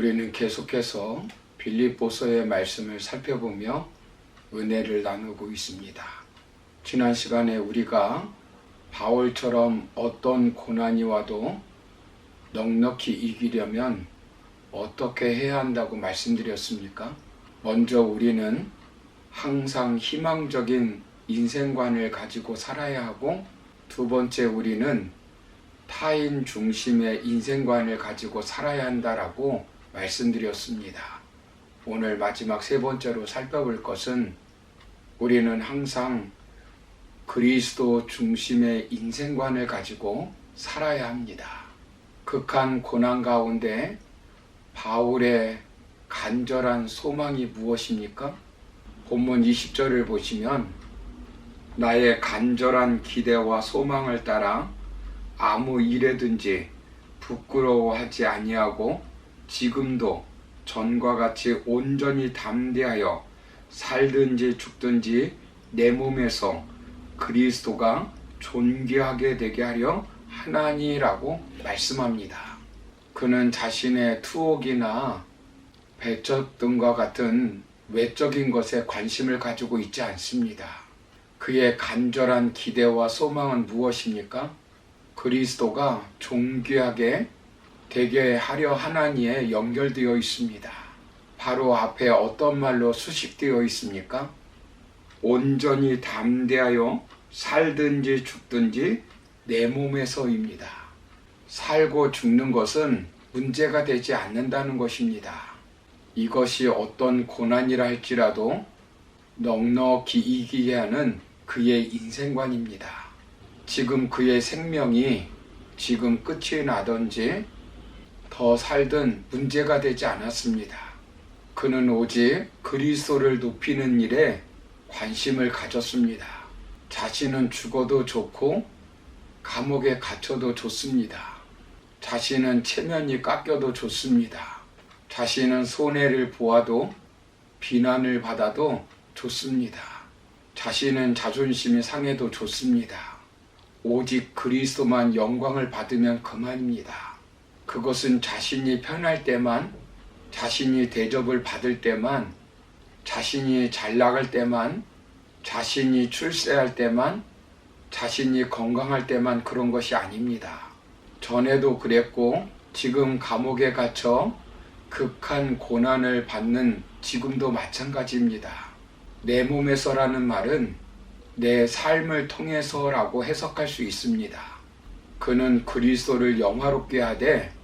우리는 계속해서 빌립보서의 말씀을 살펴보며 은혜를 나누고 있습니다. 지난 시간에 우리가 바울처럼 어떤 고난이 와도 넉넉히 이기려면 어떻게 해야 한다고 말씀드렸습니까? 먼저 우리는 항상 희망적인 인생관을 가지고 살아야 하고 두 번째 우리는 타인 중심의 인생관을 가지고 살아야 한다라고 말씀드렸습니다. 오늘 마지막 세 번째로 살펴볼 것은 우리는 항상 그리스도 중심의 인생관을 가지고 살아야 합니다. 극한 고난 가운데 바울의 간절한 소망이 무엇입니까? 본문 20절을 보시면 나의 간절한 기대와 소망을 따라 아무 일에든지 부끄러워하지 아니하고 지금도 전과 같이 온전히 담대하여 살든지 죽든지 내 몸에서 그리스도가 존귀하게 되게 하려 하나니라고 말씀합니다. 그는 자신의 투옥이나 배척 등과 같은 외적인 것에 관심을 가지고 있지 않습니다. 그의 간절한 기대와 소망은 무엇입니까? 그리스도가 존귀하게 되게 하려 하나니에 연결되어 있습니다. 바로 앞에 어떤 말로 수식되어 있습니까? 온전히 담대하여 살든지 죽든지 내 몸에서입니다. 살고 죽는 것은 문제가 되지 않는다는 것입니다. 이것이 어떤 고난이라 할지라도 넉넉히 이기게 하는 그의 인생관입니다. 지금 그의 생명이 지금 끝이 나든지 더 살든 문제가 되지 않았습니다. 그는 오직 그리스도를 높이는 일에 관심을 가졌습니다. 자신은 죽어도 좋고 감옥에 갇혀도 좋습니다. 자신은 체면이 깎여도 좋습니다. 자신은 손해를 보아도 비난을 받아도 좋습니다. 자신은 자존심이 상해도 좋습니다. 오직 그리스도만 영광을 받으면 그만입니다. 그것은 자신이 편할 때만, 자신이 대접을 받을 때만, 자신이 잘 나갈 때만, 자신이 출세할 때만, 자신이 건강할 때만 그런 것이 아닙니다. 전에도 그랬고, 지금 감옥에 갇혀 극한 고난을 받는 지금도 마찬가지입니다. 내 몸에서라는 말은 내 삶을 통해서라고 해석할 수 있습니다. 그는 그리스도를 영화롭게 하되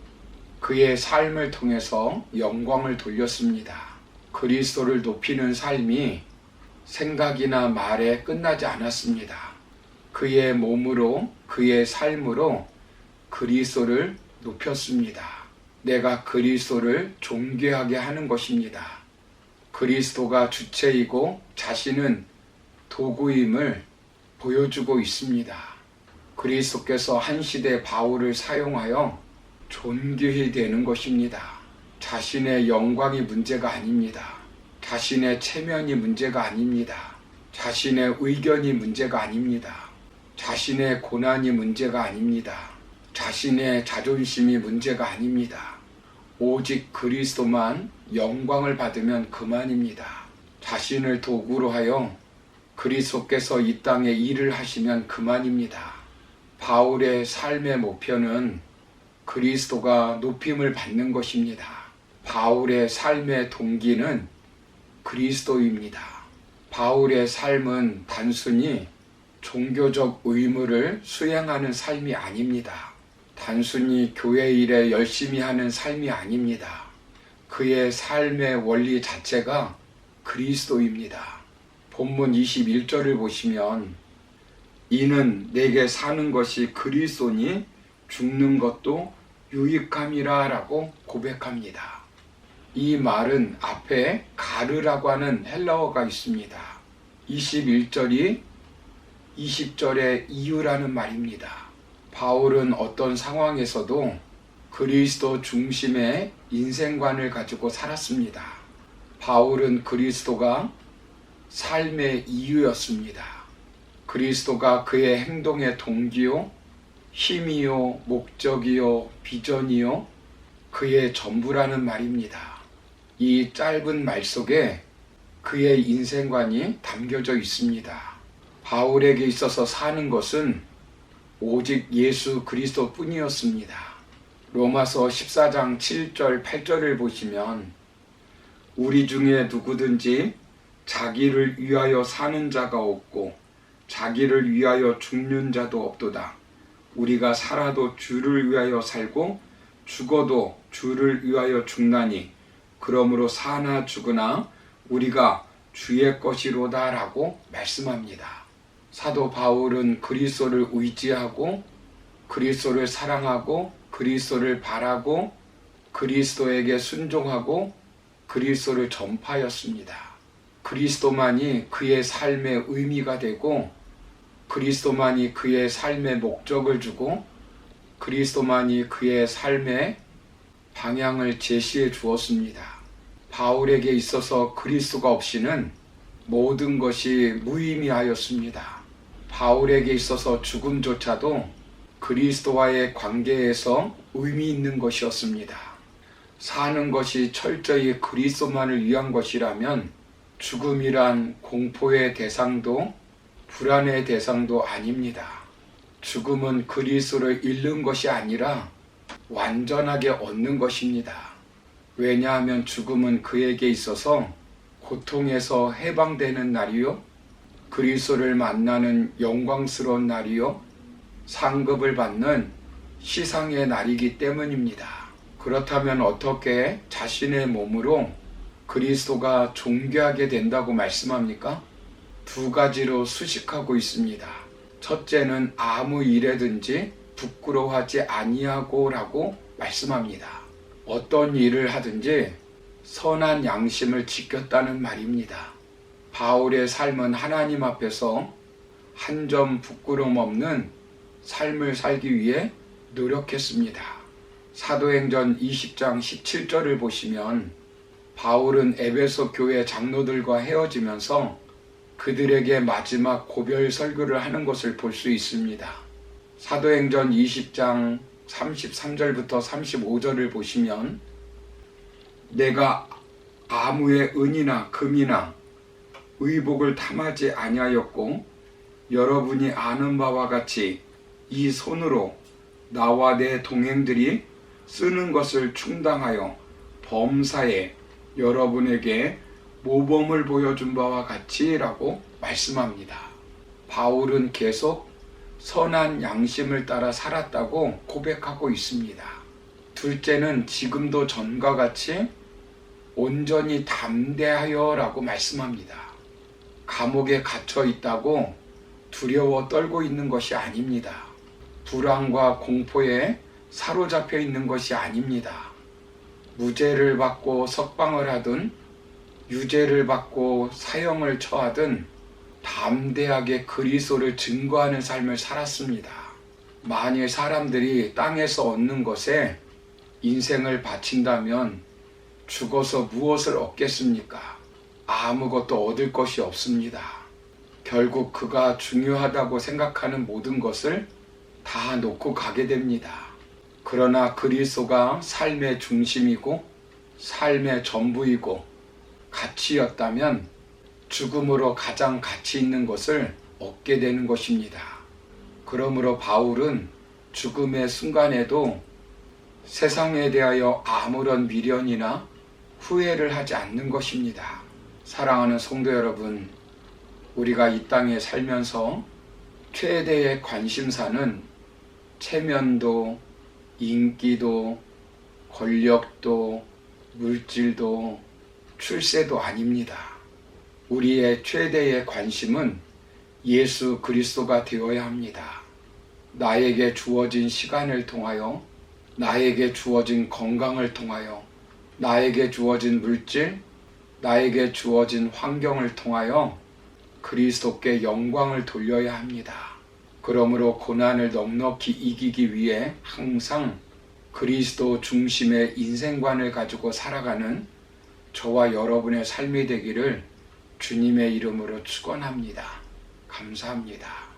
그의 삶을 통해서 영광을 돌렸습니다. 그리스도를 높이는 삶이 생각이나 말에 끝나지 않았습니다. 그의 몸으로 그의 삶으로 그리스도를 높였습니다. 내가 그리스도를 존귀하게 하는 것입니다. 그리스도가 주체이고 자신은 도구임을 보여주고 있습니다. 그리스도께서 한 시대 바울을 사용하여 존귀히 되는 것입니다. 자신의 영광이 문제가 아닙니다. 자신의 체면이 문제가 아닙니다. 자신의 의견이 문제가 아닙니다. 자신의 고난이 문제가 아닙니다. 자신의 자존심이 문제가 아닙니다. 오직 그리스도만 영광을 받으면 그만입니다. 자신을 도구로 하여 그리스도께서 이 땅에 일을 하시면 그만입니다. 바울의 삶의 목표는 그리스도가 높임을 받는 것입니다. 바울의 삶의 동기는 그리스도입니다. 바울의 삶은 단순히 종교적 의무를 수행하는 삶이 아닙니다. 단순히 교회 일에 열심히 하는 삶이 아닙니다. 그의 삶의 원리 자체가 그리스도입니다. 본문 21절을 보시면 이는 내게 사는 것이 그리스도니 죽는 것도 유익함이라 라고 고백합니다. 이 말은 앞에 가르라고 하는 헬라어가 있습니다. 21절이 20절의 이유라는 말입니다. 바울은 어떤 상황에서도 그리스도 중심의 인생관을 가지고 살았습니다. 바울은 그리스도가 삶의 이유였습니다. 그리스도가 그의 행동의 동기요, 힘이요, 목적이요, 비전이요, 그의 전부라는 말입니다. 이 짧은 말 속에 그의 인생관이 담겨져 있습니다. 바울에게 있어서 사는 것은 오직 예수 그리스도 뿐이었습니다. 로마서 14장 7절 8절을 보시면 우리 중에 누구든지 자기를 위하여 사는 자가 없고 자기를 위하여 죽는 자도 없도다. 우리가 살아도 주를 위하여 살고 죽어도 주를 위하여 죽나니 그러므로 사나 죽으나 우리가 주의 것이로다라고 말씀합니다. 사도 바울은 그리스도를 의지하고 그리스도를 사랑하고 그리스도를 바라고 그리스도에게 순종하고 그리스도를 전파하였습니다. 그리스도만이 그의 삶의 의미가 되고 그리스도만이 그의 삶의 목적을 주고 그리스도만이 그의 삶의 방향을 제시해 주었습니다. 바울에게 있어서 그리스도가 없이는 모든 것이 무의미하였습니다. 바울에게 있어서 죽음조차도 그리스도와의 관계에서 의미 있는 것이었습니다. 사는 것이 철저히 그리스도만을 위한 것이라면 죽음이란 공포의 대상도 불안의 대상도 아닙니다. 죽음은 그리스도를 잃는 것이 아니라 완전하게 얻는 것입니다. 왜냐하면 죽음은 그에게 있어서 고통에서 해방되는 날이요. 그리스도를 만나는 영광스러운 날이요. 상급을 받는 시상의 날이기 때문입니다. 그렇다면 어떻게 자신의 몸으로 그리스도가 존귀하게 된다고 말씀합니까? 두 가지로 수식하고 있습니다. 첫째는 아무 일에든지 부끄러워하지 아니하고라고 말씀합니다. 어떤 일을 하든지 선한 양심을 지켰다는 말입니다. 바울의 삶은 하나님 앞에서 한 점 부끄러움 없는 삶을 살기 위해 노력했습니다. 사도행전 20장 17절을 보시면 바울은 에베소 교회 장로들과 헤어지면서 그들에게 마지막 고별 설교를 하는 것을 볼 수 있습니다. 사도행전 20장 33절부터 35절을 보시면 내가 아무의 은이나 금이나 의복을 탐하지 아니하였고 여러분이 아는 바와 같이 이 손으로 나와 내 동행들이 쓰는 것을 충당하여 범사에 여러분에게 모범을 보여준 바와 같이라고 말씀합니다. 바울은 계속 선한 양심을 따라 살았다고 고백하고 있습니다. 둘째는 지금도 전과 같이 온전히 담대하여라고 말씀합니다. 감옥에 갇혀 있다고 두려워 떨고 있는 것이 아닙니다. 불안과 공포에 사로잡혀 있는 것이 아닙니다. 무죄를 받고 석방을 하든 유죄를 받고 사형을 처하든 담대하게 그리스도를 증거하는 삶을 살았습니다. 만일 사람들이 땅에서 얻는 것에 인생을 바친다면 죽어서 무엇을 얻겠습니까? 아무것도 얻을 것이 없습니다. 결국 그가 중요하다고 생각하는 모든 것을 다 놓고 가게 됩니다. 그러나 그리스도가 삶의 중심이고 삶의 전부이고 가치였다면 죽음으로 가장 가치 있는 것을 얻게 되는 것입니다. 그러므로 바울은 죽음의 순간에도 세상에 대하여 아무런 미련이나 후회를 하지 않는 것입니다. 사랑하는 성도 여러분, 우리가 이 땅에 살면서 최대의 관심사는 체면도, 인기도, 권력도, 물질도, 출세도 아닙니다. 우리의 최대의 관심은 예수 그리스도가 되어야 합니다. 나에게 주어진 시간을 통하여, 나에게 주어진 건강을 통하여, 나에게 주어진 물질, 나에게 주어진 환경을 통하여 그리스도께 영광을 돌려야 합니다. 그러므로 고난을 넉넉히 이기기 위해 항상 그리스도 중심의 인생관을 가지고 살아가는 저와 여러분의 삶이 되기를 주님의 이름으로 축원합니다. 감사합니다.